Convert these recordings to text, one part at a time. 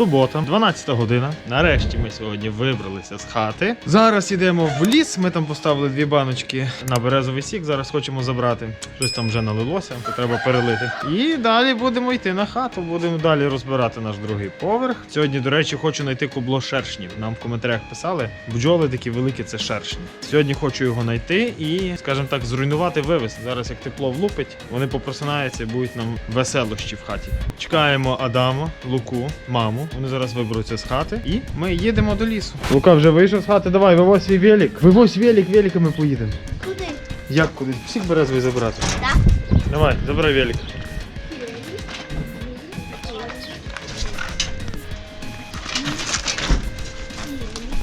Субота, 12 година. Нарешті ми сьогодні вибралися з хати. Зараз йдемо в ліс. Ми там поставили дві баночки на березовий сік. Зараз хочемо забрати. Щось там вже налилося, то треба перелити. І далі будемо йти на хату. Будемо далі розбирати наш другий поверх. Сьогодні, до речі, хочу знайти кубло шершнів. Нам в коментарях писали, бджоли такі великі, це шершні. Сьогодні хочу його знайти і, скажімо так, зруйнувати, вивезти. Зараз як тепло влупить, вони попросинаються і будуть нам веселощі в хаті. Чекаємо Адама, Луку, маму. Вони зараз виберуться з хати, і ми їдемо до лісу. Лука вже вийшов з хати. Давай, вивозь свій велик. Вивозь велик, великами поїдемо. Куди? Як куди? Всіх березвий забирати. Так. Давай, забирай велик.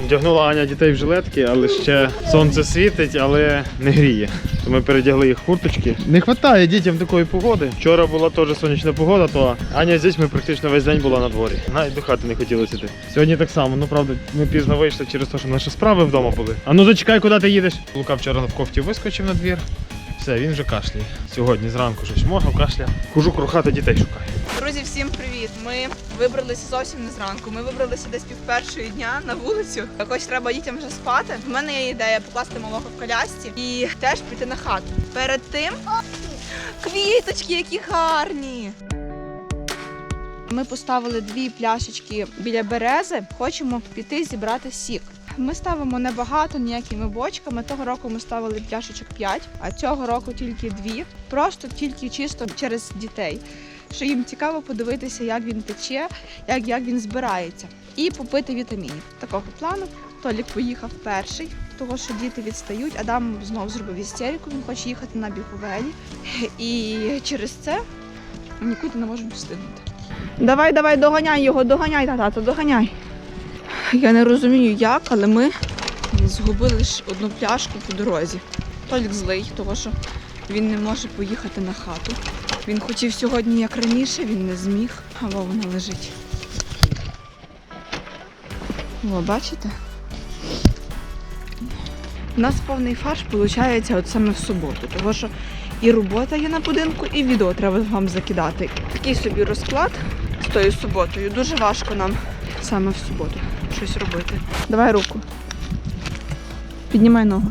Вдягнула Аня дітей в жилетки, але ще сонце світить, але не гріє. То ми передягли їх в курточки. Не вистачає дітям такої погоди. Вчора була теж сонячна погода, то Аня з дітьми практично весь день була на дворі. Навіть до хати не хотілося йти. Сьогодні так само, ну правда, ми пізно вийшли через те, що наші справи вдома були. А ну зачекай, куди ти їдеш. Лука вчора в кофті вискочив на двір. Все, він вже кашляє. Сьогодні зранку щось моргав, кашля. Хожу крухати дітей шукаю. Друзі, всім привіт! Ми вибралися зовсім не зранку. Ми вибралися десь пів першої дня на вулицю. Якось треба дітям вже спати. В мене є ідея покласти малого в колясці і теж піти на хату. Перед тим квіточки, які гарні. Ми поставили дві пляшечки біля берези. Хочемо піти зібрати сік. Ми ставимо небагато ніякими бочками. Того року ми ставили пляшечок 5, а цього року тільки дві. Просто тільки чисто через дітей. Що їм цікаво подивитися, як він тече, як, як він збирається, і попити вітамінів. Такого плану. Толік поїхав перший, того що діти відстають. Адам знову зробив істерику, він хоче їхати на біговелі. І через це нікуди не можемо встигнути. Давай, давай, доганяй його, доганяй, тато, доганяй. Я не розумію як, але ми згубили лише одну пляшку по дорозі. Толік злий, тому що він не може поїхати на хату. Він хотів сьогодні як раніше, він не зміг, а вона лежить. О, бачите? У нас повний фарш виходить от саме в суботу, тому що і робота є на будинку, і відео треба вам закидати. Такий собі розклад з тою суботою. Дуже важко нам саме в суботу щось робити. Давай руку. Піднімай ногу.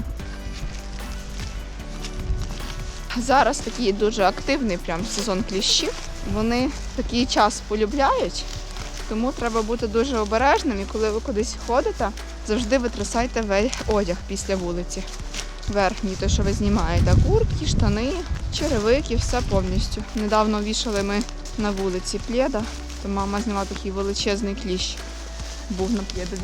Зараз такий дуже активний прям сезон кліщів. Вони такий час полюбляють, тому треба бути дуже обережним. І коли ви кудись ходите, завжди витрясайте весь одяг після вулиці. Верхній, той, що ви знімаєте, куртки, штани, черевики, все повністю. Недавно вішали ми на вулиці плєда, то мама зняла такий величезний кліщ. Був на плєдові.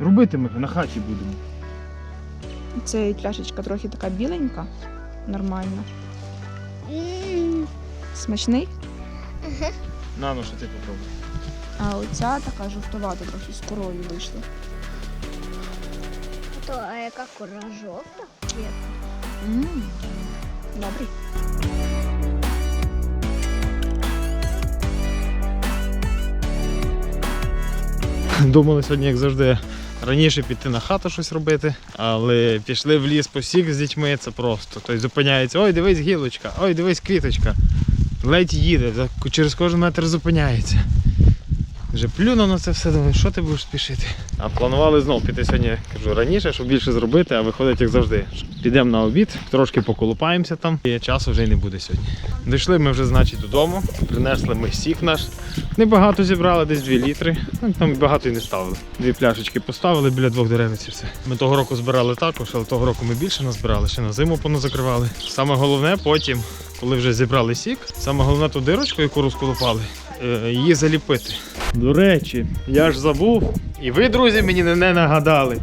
Робити ми на хаті будемо. Ця пляшечка трохи така біленька, нормальна. Смачний. На, ну що ти попробуй. А оця така жовтувата, трохи з корою вийшла. Яка кора жовта? Добрий. Думали сьогодні, як завжди, раніше піти на хату щось робити, але пішли в ліс посік з дітьми, це просто. Тобто зупиняється, ой, дивись гілочка, ой, дивись квіточка. Ледь їде, через кожен метр зупиняється. Вже плюнув на це все, думаю, що ти будеш спішити. А планували знову піти сьогодні, кажу, раніше, щоб більше зробити, а виходить як завжди. Підемо на обід, трошки поколупаємося там, і часу вже й не буде сьогодні. Дійшли ми вже, значить, додому, принесли ми сік наш. Небагато зібрали, десь 2 літри. Ну, там багато і не ставили. Дві пляшечки поставили біля двох деревиць і все. Ми того року збирали також, але того року ми більше назбирали, ще на зиму поназакривали. Саме головне потім, коли вже зібрали сік, саме головне ту дирочку, яку розколупали, е, її заліпити. До речі, я ж забув, і ви, друзі, мені не, нагадали.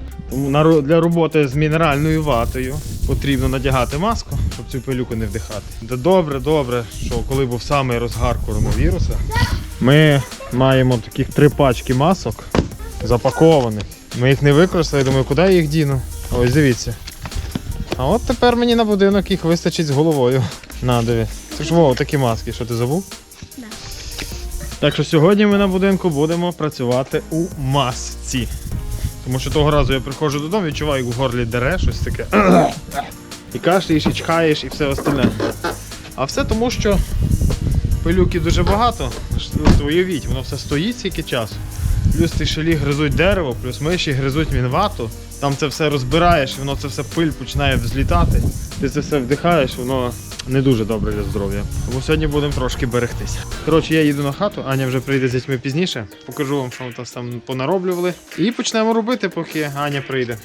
Для роботи з мінеральною ватою потрібно надягати маску, щоб цю пилюку не вдихати. Добре, добре, що коли був самий розгар коронавіруса, ми маємо таких три пачки масок запакованих. Ми їх не використали, думаю, куди я їх діну? Ось дивіться. А от тепер мені на будинок їх вистачить з головою. На, диви. Це ж Вова, такі маски, що ти забув? Так що сьогодні ми на будинку будемо працювати у масці. Тому що того разу я приходжу додому, відчуваю, як в горлі дере, щось таке. І кашляєш, і чхаєш, і все остальне. А все тому, що пилюки дуже багато. Уявіть, воно все стоїть стільки часу. Плюс ті шалі гризуть дерево, плюс миші гризуть мінвату. Там це все розбираєш, воно це все пиль починає взлітати. Ти це все вдихаєш, воно не дуже добре для здоров'я. Тому сьогодні будемо трошки берегтися. Коротше, я їду на хату, Аня вже прийде з дітьми пізніше. Покажу вам, що ми там понароблювали. І почнемо робити, поки Аня прийде.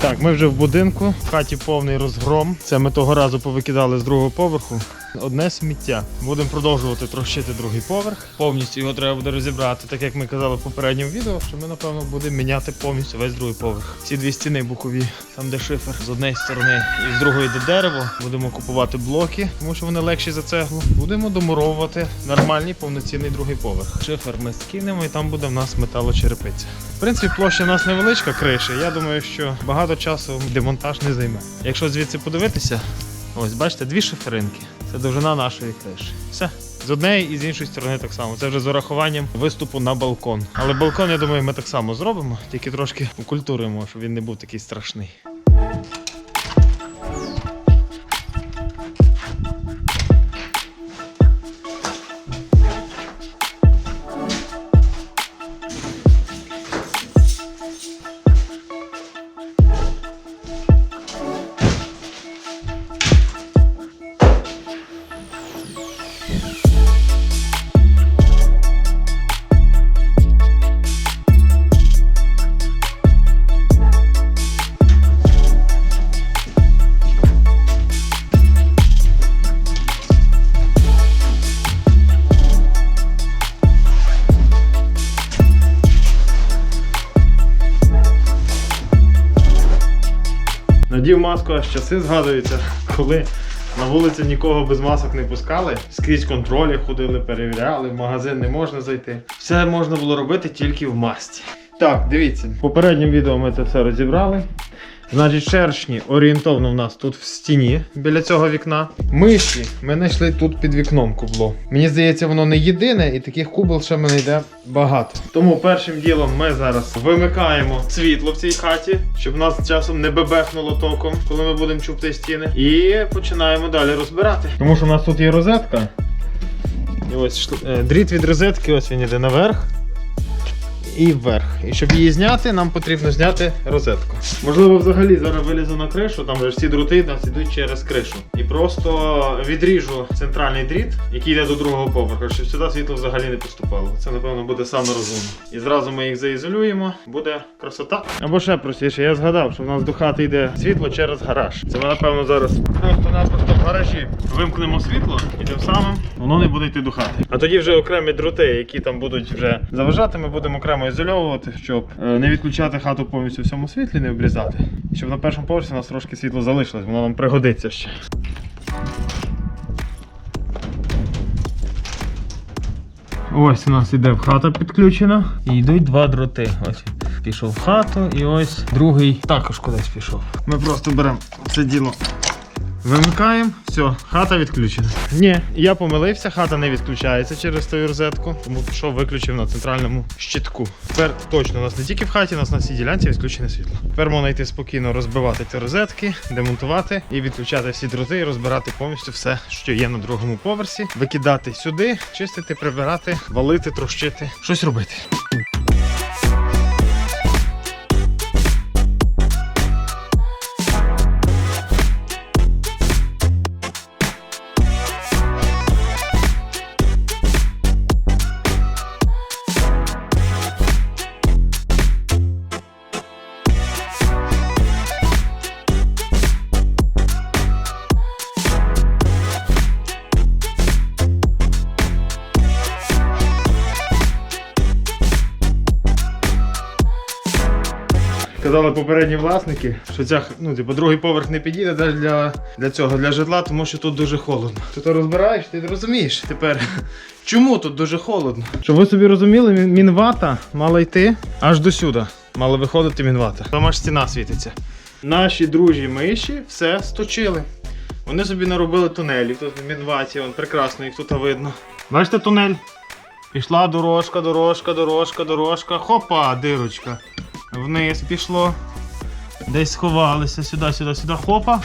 Так, ми вже в будинку, в хаті повний розгром. Це ми того разу повикидали з другого поверху. Одне сміття. Будемо продовжувати трощити другий поверх. Повністю його треба буде розібрати, так як ми казали в попередньому відео, що ми напевно будемо міняти повністю весь другий поверх. Ці дві стіни бокові, там де шифер з однієї сторони і з другої де дерево. Будемо купувати блоки, тому що вони легші за цеглу. Будемо домуровувати нормальний повноцінний другий поверх. Шифер ми скинемо і там буде в нас металочерепиця. В принципі, площа у нас невеличка криші. Я думаю, що багато часу демонтаж не займе. Якщо звідси подивитися, ось бачите, дві шиферинки. Це довжина нашої криші. Все. З однієї і з іншої сторони так само. Це вже з урахуванням виступу на балкон. Але балкон, я думаю, ми так само зробимо, тільки трошки укультуримо, щоб він не був такий страшний. Надів маску, аж часи згадуються, коли на вулиці нікого без масок не пускали. Скрізь контролі ходили, перевіряли, в магазин не можна зайти. Все можна було робити тільки в масці. Так, дивіться, в попередньому відео ми це все розібрали. Значить, шершні орієнтовно в нас тут в стіні біля цього вікна. Миші ми знайшли тут під вікном кубло. Мені здається, воно не єдине, і таких кубл ще мене йде багато. Тому першим ділом ми зараз вимикаємо світло в цій хаті, щоб нас часом не бебехнуло током, коли ми будемо чупти стіни. І починаємо далі розбирати. Тому що у нас тут є розетка. І ось е, дріт від розетки, ось він іде наверх і вверх. І щоб її зняти, нам потрібно зняти розетку. Можливо, взагалі зараз вилізу на кришу, там же всі дроти нас ідуть через кришу. І просто відріжу центральний дріт, який йде до другого поверху, щоб сюди світло взагалі не поступало. Це, напевно, буде саме розумно. І зразу ми їх заізолюємо, буде красота. Або ще простіше, я згадав, що в нас до хати йде світло через гараж. Це ми, напевно, зараз просто-напросто в гаражі вимкнемо світло і тим самим воно не буде йти до хати. А тоді вже окремі дроти, які там будуть вже заважати, ми будемо окремо ізольовувати, щоб е, не відключати хату повністю в всьому світлі, не обрізати. І щоб на першому поверсі у нас трошки світло залишилось, воно нам пригодиться ще. Ось у нас іде в хата підключена. І йдуть два дроти. Ось пішов в хату, і ось другий також кудись пішов. Ми просто беремо це діло. Вимикаємо, все, хата відключена. Ні, я помилився, хата не відключається через ту розетку, тому пішов, виключив на центральному щитку. Тепер точно у нас не тільки в хаті, у нас на цій ділянці відключене світло. Тепер можна йти спокійно розбивати ці розетки, демонтувати і відключати всі дроти і розбирати повністю все, що є на другому поверсі, викидати сюди, чистити, прибирати, валити, трощити, щось робити. Попередні власники, що ця ну, типу, другий поверх не підійде навіть для, для цього, для житла, тому що тут дуже холодно. Ти то розбираєш, ти розумієш тепер, чому тут дуже холодно. Щоб ви собі розуміли, мінвата мала йти аж до сюди. Мала виходити мінвата. Там аж стіна світиться. Наші дружі миші все сточили. Вони собі наробили тунелів. Тут в Мінваті, вон прекрасно, їх тут видно. Бачите тунель? Пішла дорожка, дорожка, дорожка, дорожка. Хопа, дирочка. Вниз пішло. Десь сховалися сюди, сюди, сюди. Хопа.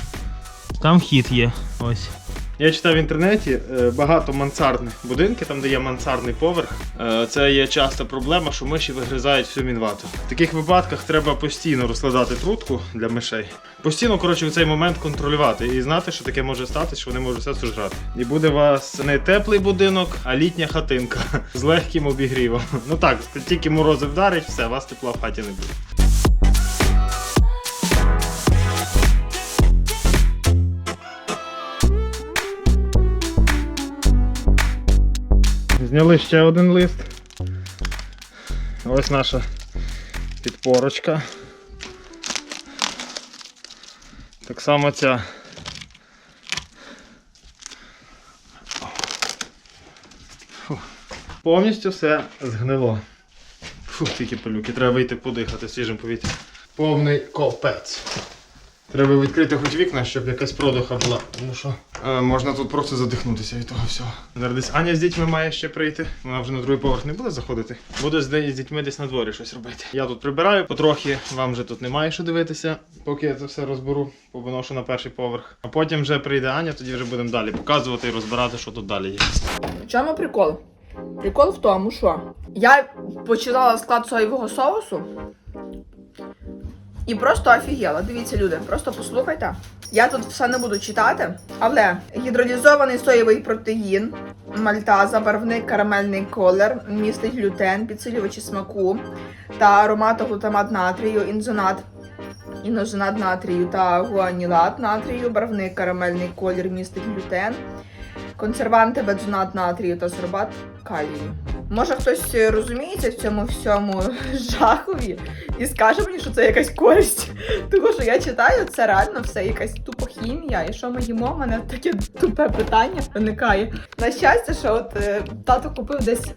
Там хід є. Ось. Я читав в інтернеті е, багато мансардних будинків, там де є мансардний поверх. Е, Це є часта проблема, що миші вигризають всю мінвату. В таких випадках треба постійно розкладати трутку для мишей. Постійно, коротше, в цей момент контролювати і знати, що таке може статися, що вони можуть все сожрати. І буде у вас не теплий будинок, а літня хатинка з легким обігрівом. Ну так, тільки морози вдарить, все, вас тепла в хаті не буде. Зняли ще один лист. Ось наша підпорочка. Так само ця. Фу. Повністю все згнило. Фу, тільки пилюки, треба вийти подихати свіжим повітрям. Повний копець. Треба відкрити хоч вікна, щоб якась продуха була, тому що е, можна тут просто задихнутися від того всього. Зараз десь Аня з дітьми має ще прийти. Вона вже на другий поверх не буде заходити. Буде з, з дітьми десь на дворі щось робити. Я тут прибираю потрохи, вам вже тут немає що дивитися, поки я це все розберу, повиношу на перший поверх. А потім вже прийде Аня, тоді вже будемо далі показувати і розбирати, що тут далі є. В чому прикол? Прикол в тому, що я почитала склад соєвого соусу і просто офігела. Дивіться, люди, просто послухайте. Я тут все не буду читати, але гідролізований соєвий протеїн, мальтаза, барвник, карамельний колер, містить глютен, підсилювачі смаку та ароматоглутамат натрію, інзонат, інозонат натрію та гуанілат натрію, барвник, карамельний колір, містить глютен, консерванти, бензонат натрію та сорбат калію. Може хтось е, розуміється в цьому всьому жахові і скаже мені, що це якась користь. Тому що я читаю, це реально все якась тупо хімія. І що ми їмо? У мене таке тупе питання виникає. На щастя, що от е, тато купив десь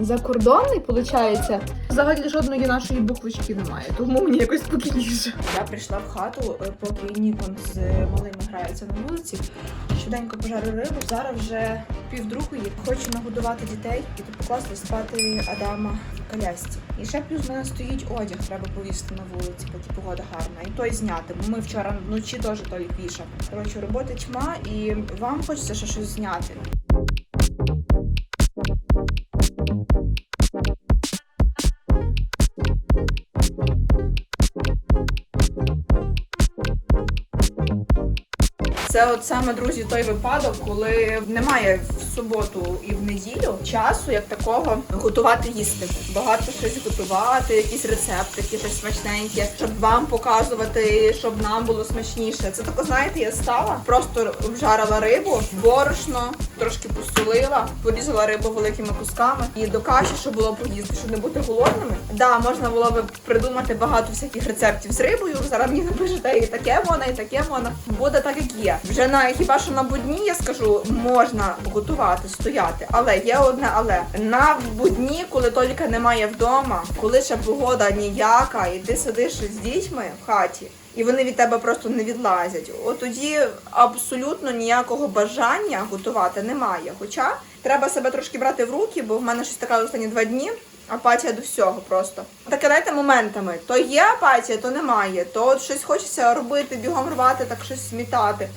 закордонний, виходить. Взагалі жодної нашої буквочки немає, тому мені якось спокійніше. Я прийшла в хату, е, поки Нікон з малими грається на вулиці. Швиденько пожарю рибу. Зараз вже півдругої. Хочу нагодувати дітей і покласти спати Адама в колясці. І ще плюс в мене стоїть одяг, треба повісити на вулиці, поки погода гарна. І той зняти. Бо ми вчора вночі теж той вішав. Коротше, роботи тьма, і вам хочеться ще щось зняти. Це от саме друзі той випадок, коли немає в суботу і в неділю часу, як такого, готувати їсти. Багато щось готувати, якісь рецептики, щось смачненьке, щоб вам показувати, щоб нам було смачніше. Це тако, знаєте, я стала, просто обжарила рибу, борошно, трошки посолила, порізала рибу великими кусками і до каші, щоб було поїсти, щоб не бути голодними. Да, можна було би придумати багато всяких рецептів з рибою. Зараз мені напишете і таке можна, і таке можна. Буде так, як є. Вже на хіба що на будні я скажу, можна готувати, стояти. Але є одне але на будні, коли тільки немає вдома, коли ще погода ніяка, і ти сидиш з дітьми в хаті. І вони від тебе просто не відлазять. От тоді абсолютно ніякого бажання готувати немає. Хоча треба себе трошки брати в руки, бо в мене щось така останні два дні. Апатія до всього просто. Таке дайте моментами. То є апатія, то немає. То от щось хочеться робити, бігом рвати, так щось смітати.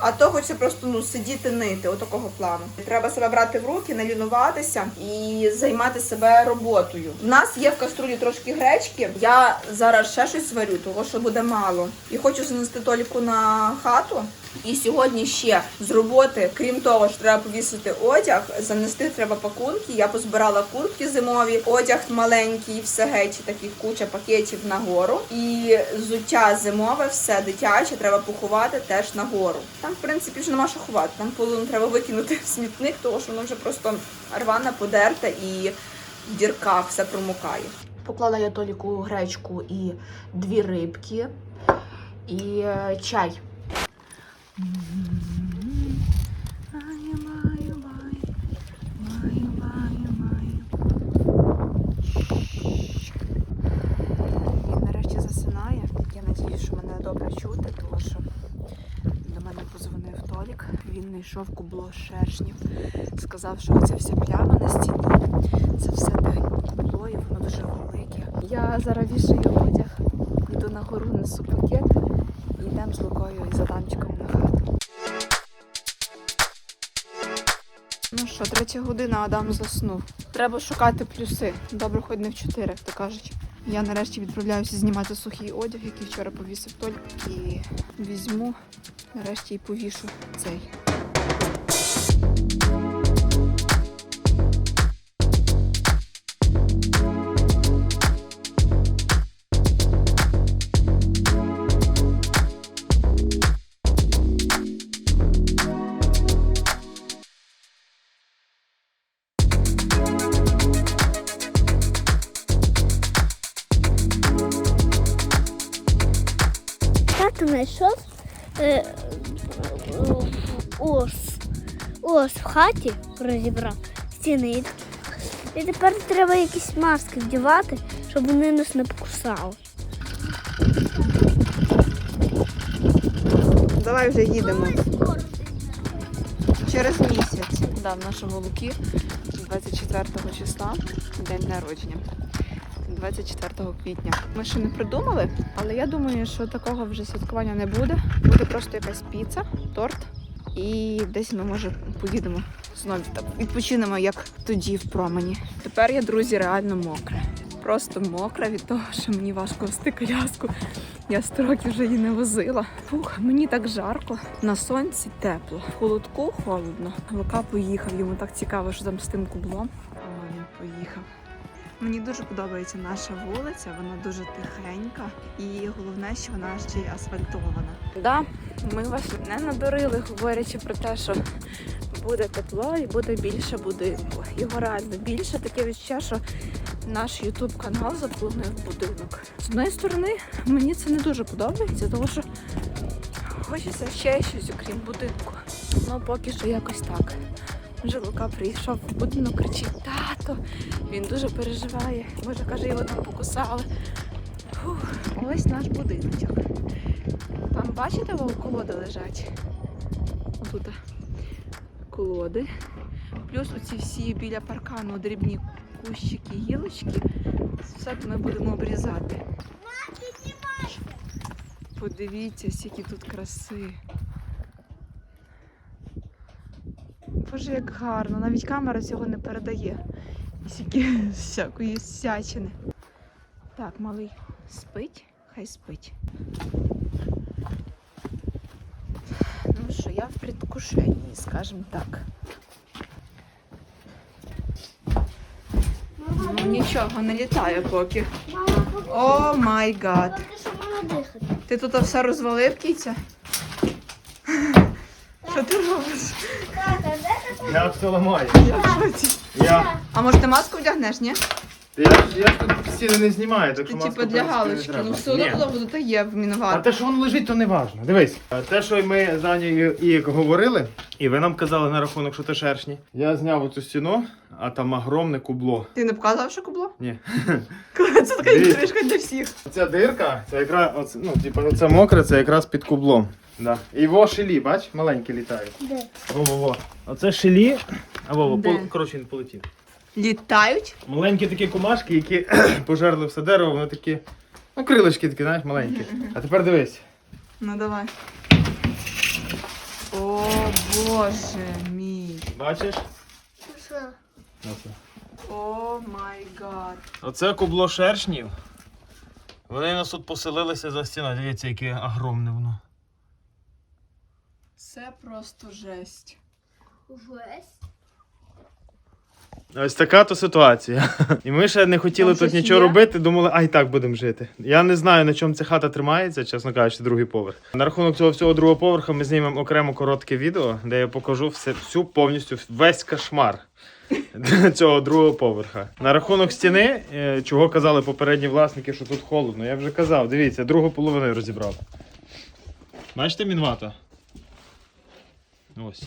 А то хочеться просто ну сидіти нити, отакого плану. Треба себе брати в руки, не лінуватися і займати себе роботою. У нас є в каструлі трошки гречки. Я зараз ще щось сварю, того що буде мало. І хочу занести толіку на хату. І сьогодні ще з роботи, крім того, що треба повісити одяг, занести треба пакунки. Я позбирала куртки зимові, одяг маленький, все геть, таких куча пакетів нагору. І взуття зимове, все дитяче, треба поховати теж нагору. Там, в принципі, вже нема що ховати. Там половину треба викинути в смітник, тому що воно вже просто рване, подерте і в дірках все промокає. Поклала я толіку гречку і дві рибки, і е, чай. Він знайшов кубло шершнів, сказав, що це вся пляма на стіні. Це все кубло, і воно дуже велике. Я зараз вішаю одяг, йду на гору, несу пакет йдемо з Лукою і з Адамчиком на хату. Ну що, третя година Адам заснув. Треба шукати плюси. Добре, хоч не в чотири, то кажуть. Я нарешті відправляюся знімати сухий одяг, який вчора повісив Толь. І візьму, нарешті і повішу цей. Хаті розібрав стіни. І тепер треба якісь маски вдівати, щоб вони нас не покусали. Давай вже їдемо. Через місяць. Да, в нашого Луки 24 числа день народження. 24 квітня. Ми ще не придумали, але я думаю, що такого вже святкування не буде. Буде просто якась піца, торт. І десь ми може поїдемо знову так відпочинемо, як тоді в промені. Тепер я, друзі, реально мокра. Просто мокра від того, що мені важко вести коляску. Я 100 років вже її не возила. Фух, мені так жарко. На сонці тепло. В холодку холодно. Лука поїхав, йому так цікаво, що там з тим кублом. О, він поїхав. Мені дуже подобається наша вулиця, вона дуже тихенька і головне, що вона ще й асфальтована. Да, ми вас не надурили, говорячи про те, що буде тепло і буде більше будинку. Його реально більше таке відчуття, що наш ютуб канал заповнив будинок. З одної сторони, мені це не дуже подобається, тому що хочеться ще щось, окрім будинку. Ну, поки що якось так. Вже Лука прийшов в будинок, кричить тато. Він дуже переживає. Може, каже, його там покусали. Фух, ось наш будиночок. Там бачите, вон колоди лежать. Отут колоди. Плюс оці всі біля паркану дрібні кущики, гілочки. Все ми будемо обрізати. Подивіться, скільки тут краси. Боже, як гарно, навіть камера цього не передає. Скільки всякої всячини. Так, малий спить, хай спить. Ну що, я в предвкушенні, скажімо так. Ну, нічого, не літає поки. О май гад. Ти тут все розвалив, кіця? Що ти робиш? Я все ламаю. Я А може ти маску вдягнеш, ні? я, ж- я ж тут стіни не знімаю, так Ти що маску, типу в для принципі, не галочки, треба. ну все одно Ні. було буде, то є в А те, що воно лежить, то не важно. Дивись, те, що ми з Анією і говорили, і ви нам казали на рахунок, що це шершні. Я зняв оцю стіну, а там огромне кубло. Ти не показав, що кубло? Ні. Це така Дивіться. інтрижка для всіх. Ця дирка, це якраз, оце, ну, типу, оце мокре, це якраз під кублом. Да. І во шилі, бач, маленькі літають. Де? Во-во-во. Оце шилі, а во, Де? пол, коротше, він полетів. Літають? Маленькі такі комашки, які пожерли все дерево, вони такі, ну, крилочки такі, знаєш, маленькі. А тепер дивись. Ну давай. О боже мій. Бачиш? Що? Оце. О май гад. Оце кубло шершнів. Вони нас тут поселилися за стіною. Дивіться, яке огромне воно. Це просто жесть. Жесть. Ось така то ситуація. І ми ще не хотіли Там тут щось нічого є? робити, думали, а й так будемо жити. Я не знаю, на чому ця хата тримається, чесно кажучи, другий поверх. На рахунок цього всього другого поверху ми знімемо окремо коротке відео, де я покажу все, всю повністю весь кошмар цього другого поверха. На рахунок стіни, е, чого казали попередні власники, що тут холодно. Я вже казав, дивіться, другу половину розібрав. Бачите, мінвата? Ось.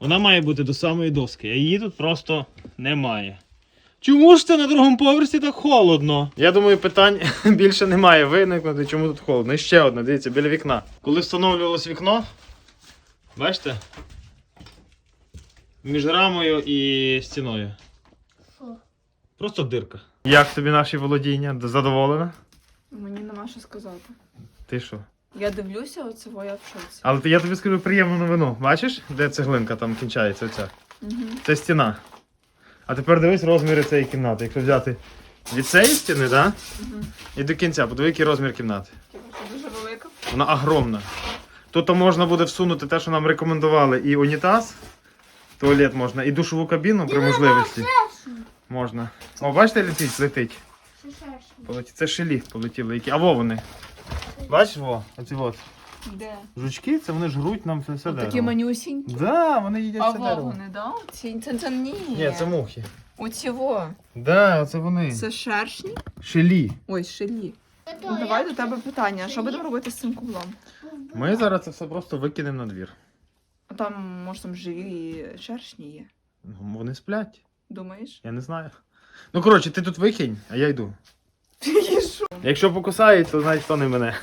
Вона має бути до самої доски, а її тут просто немає. Чому ж це на другому поверсі так холодно? Я думаю, питань більше немає виникнути, чому тут холодно. І ще одне, дивіться, біля вікна. Коли встановлювалось вікно, бачите? Між рамою і стіною. Просто дирка. Як тобі наші володіння? Задоволена? Мені нема що сказати. Ти що? Я дивлюся, оце я в шоці. Але ти- я тобі скажу приємну новину. Бачиш, де цеглинка там кінчається оця? Угу. Це стіна. А тепер дивись розміри цієї кімнати. Якщо взяти від цієї стіни, да? Угу. і до кінця, подиви, який розмір кімнати. Це дуже велика. Вона огромна. Тут можна буде всунути те, що нам рекомендували, і унітаз, туалет можна, і душову кабіну при можливості. Можна. О, бачите, летить, летить. Полетить. Це шелі полетіли. Які. А во вони. Бачиш, во, оці от. Де? Жучки, це вони жруть нам це все Такі дерево. манюсінькі. Да, вони їдять А це дерево. вогони, да? Ці, це, це ні. Ні, це мухи. Оці во. Да, оце вони. Це шершні. Шелі. Ой, шелі. Ну, давай до тебе питання. Що будемо робити з цим кублом? Ми зараз це все просто викинемо на двір. А там, може, там живі шершні є. Ну, Вони сплять. Думаєш? Я не знаю. Ну, коротше, ти тут викинь, а я йду. Якщо покусають, то значить то не мене.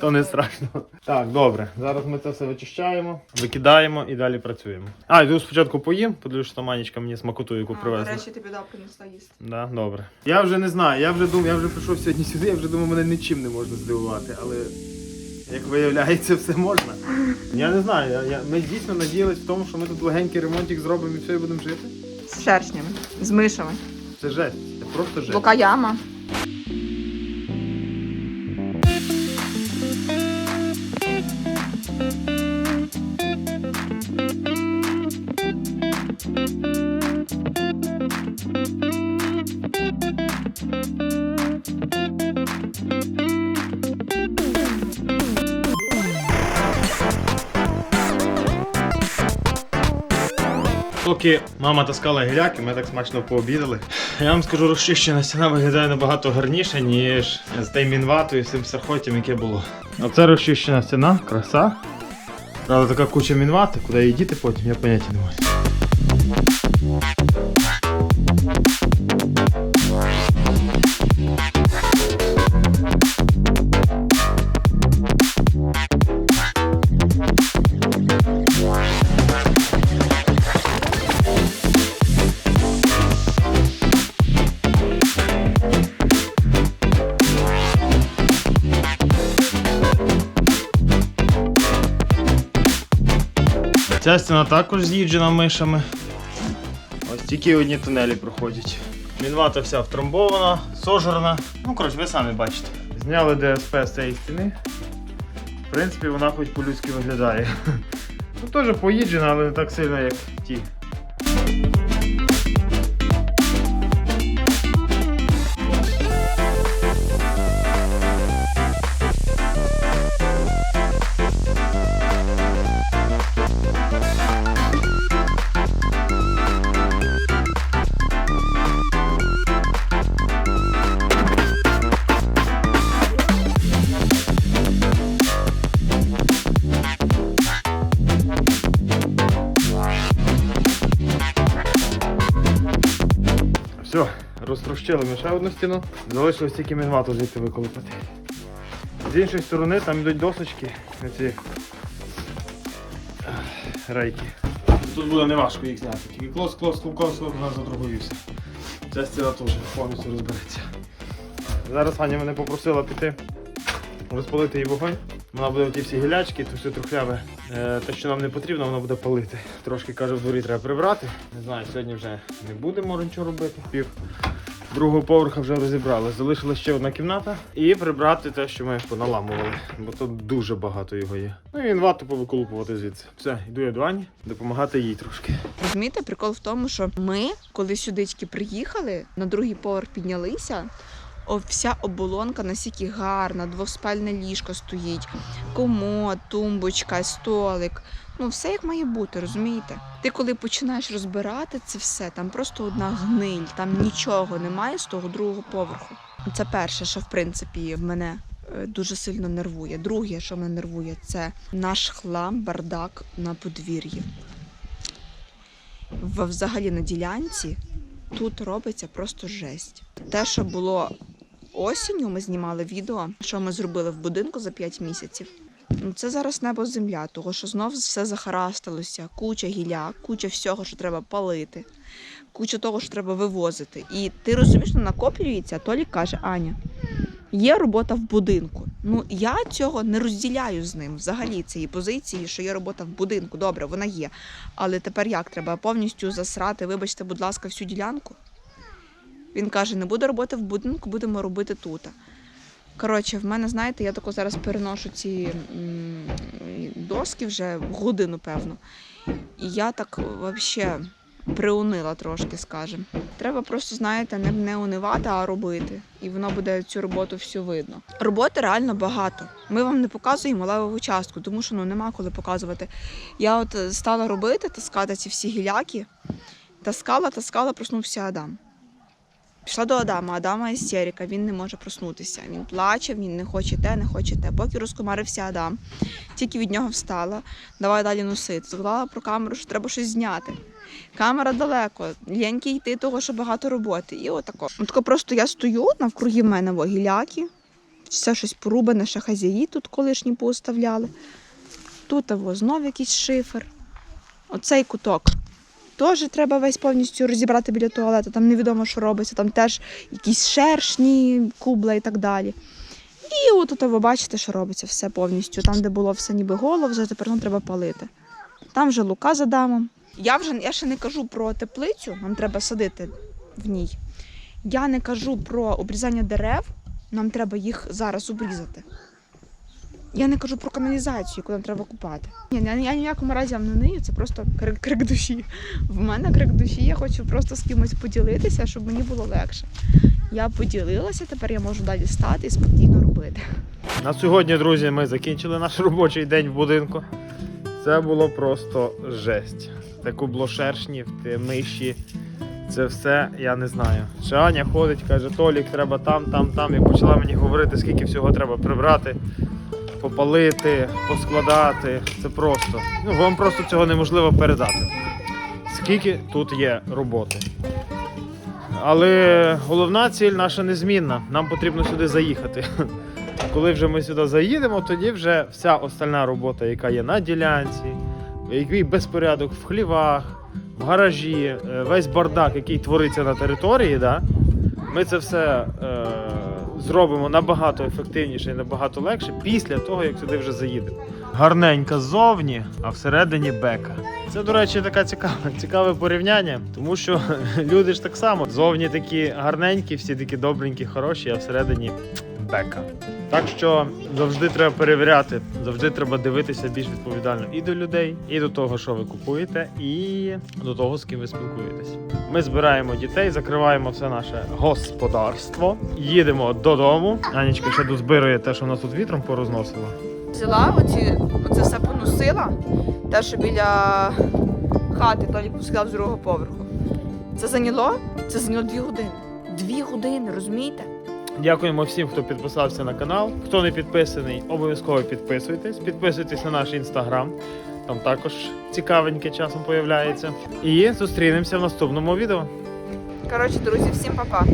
То не страшно. Так, добре. Зараз ми це все вичищаємо, викидаємо і далі працюємо. А, йду спочатку поїм, подивлюсь, що Манічка мені смакоту, яку привезла. До речі, тобі дав принесла їсти. Да, добре. Я вже не знаю, я вже думав, я вже прийшов сьогодні сюди, я вже думав, мене нічим не можна здивувати, але як виявляється, все можна. Я не знаю, я, я, ми дійсно надіялись в тому, що ми тут легенький ремонтик зробимо і все і будемо жити. З шершнями, з мишами. Це жесть, це просто жесть. Бока яма. Поки мама таскала гіляки, ми так смачно пообідали. Я вам скажу, розчищена стіна виглядає набагато гарніше, ніж з тим мінватою, з тим сархоттям, яке було. Оце розчищена стіна, краса. Правда, така куча мінвати, куди її діти потім, я поняття не маю. Ця стіна також з'їджена мишами. Ось тільки одні тунелі проходять. Мінвата вся втрамбована, сожрана. Ну, коротше, ви самі бачите. Зняли ДСП з цієї стіни. В принципі, вона хоч по-людськи виглядає. Ну, теж поїджена, але не так сильно, як ті. Розтрощили ми ще одну стіну. Залишилось тільки мінвату звідти виколупати. З іншої сторони там йдуть досочки, ці рейки. Тут буде неважко їх зняти. Тільки клос, клос, клос, клос, вона задругуюся. Ця стіна теж повністю розбереться. Зараз Аня мене попросила піти розпалити їй вогонь. Вона буде ті всі гілячки, то все трухляве. Е, те, що нам не потрібно, вона буде палити. Трошки каже, в дворі треба прибрати. Не знаю, сьогодні вже не будемо нічого робити. Пів другого поверха вже розібрали. Залишилася ще одна кімната і прибрати те, що ми поналамували, бо тут дуже багато його є. Ну і вату повиколупувати звідси. Все, йду я до Ані, допомагати їй трошки. Розумієте, прикол в тому, що ми, коли сюди приїхали, на другий поверх піднялися. О, вся оболонка настільки гарна, двоспальне ліжко стоїть, комод, тумбочка, столик. Ну, все як має бути, розумієте? Ти коли починаєш розбирати це все, там просто одна гниль, там нічого немає з того другого поверху. Це перше, що в принципі мене е, дуже сильно нервує. Друге, що мене нервує, це наш хлам, бардак на подвір'ї. Взагалі на ділянці тут робиться просто жесть. Те, що було осінню, ми знімали відео, що ми зробили в будинку за 5 місяців. Ну, Це зараз небо земля, того що знов все захарастилося, куча гілля, куча всього, що треба палити, куча того, що треба вивозити. І ти розумієш, що накоплюється, Толік каже, Аня, є робота в будинку. Ну я цього не розділяю з ним взагалі цієї позиції, що є робота в будинку. Добре, вона є. Але тепер як треба повністю засрати, вибачте, будь ласка, всю ділянку. Він каже: не буде роботи в будинку, будемо робити тут. Коротше, в мене, знаєте, я тако зараз переношу ці доски вже годину, певно. І я так взагалі приунила трошки, скажем. Треба просто, знаєте, не, не унивати, а робити. І воно буде цю роботу всю видно. Роботи реально багато. Ми вам не показуємо левову частку, тому що ну нема коли показувати. Я от е, стала робити, таскати ці всі гіляки, таскала, таскала, проснувся Адам. Пішла до Адама, Адама істерика, він не може проснутися. Він плаче, він не хоче те, не хоче те. Поки розкомарився Адам, тільки від нього встала, давай далі носити. Згадала про камеру, що треба щось зняти. Камера далеко, ліньки йти, того, що багато роботи. І отако. Отако просто я стою, навкруги мене во гіляки, все щось порубане, ще хазяї тут колишні пооставляли. Тут аво, знов якийсь шифер. Оцей куток. Теж треба весь повністю розібрати біля туалету, там невідомо, що робиться, там теж якісь шершні, кубла і так далі. І от ви бачите, що робиться все повністю. Там, де було все ніби голо, вже тепер нам треба палити. Там вже лука за дамом. Я вже я ще не кажу про теплицю, нам треба садити в ній. Я не кажу про обрізання дерев, нам треба їх зараз обрізати. Я не кажу про каналізацію, яку нам треба купати. Ні, я, ніякому разі вам не нию, це просто крик, крик душі. В мене крик душі, я хочу просто з кимось поділитися, щоб мені було легше. Я поділилася, тепер я можу далі стати і спокійно робити. На сьогодні, друзі, ми закінчили наш робочий день в будинку. Це було просто жесть. Це кубло шершнів, те миші. Це все я не знаю. Ще Аня ходить, каже, Толік, треба там, там, там. І почала мені говорити, скільки всього треба прибрати, попалити, поскладати. Це просто. Ну, вам просто цього неможливо передати. Скільки тут є роботи. Але головна ціль наша незмінна. Нам потрібно сюди заїхати. Коли вже ми сюди заїдемо, тоді вже вся остальна робота, яка є на ділянці, який безпорядок в хлівах, в гаражі, е, весь бардак, який твориться на території, да, ми це все е, зробимо набагато ефективніше і набагато легше після того, як сюди вже заїдемо. Гарненька ззовні, а всередині бека. Це, до речі, така цікава, цікаве порівняння, тому що люди ж так само зовні такі гарненькі, всі такі добренькі, хороші, а всередині бека. Так що завжди треба перевіряти, завжди треба дивитися більш відповідально і до людей, і до того, що ви купуєте, і до того, з ким ви спілкуєтесь. Ми збираємо дітей, закриваємо все наше господарство, їдемо додому. Анічка ще дозбирує те, що в нас тут вітром порозносило. Взяла оці, оце все поносила, те, що біля хати Толік пускав з другого поверху. Це зайняло? Це зайняло дві години. Дві години, розумієте? Дякуємо всім, хто підписався на канал. Хто не підписаний, обов'язково підписуйтесь. Підписуйтесь на наш інстаграм. Там також цікавеньке часом появляється. І зустрінемося в наступному відео. Коротше, друзі, всім па-па.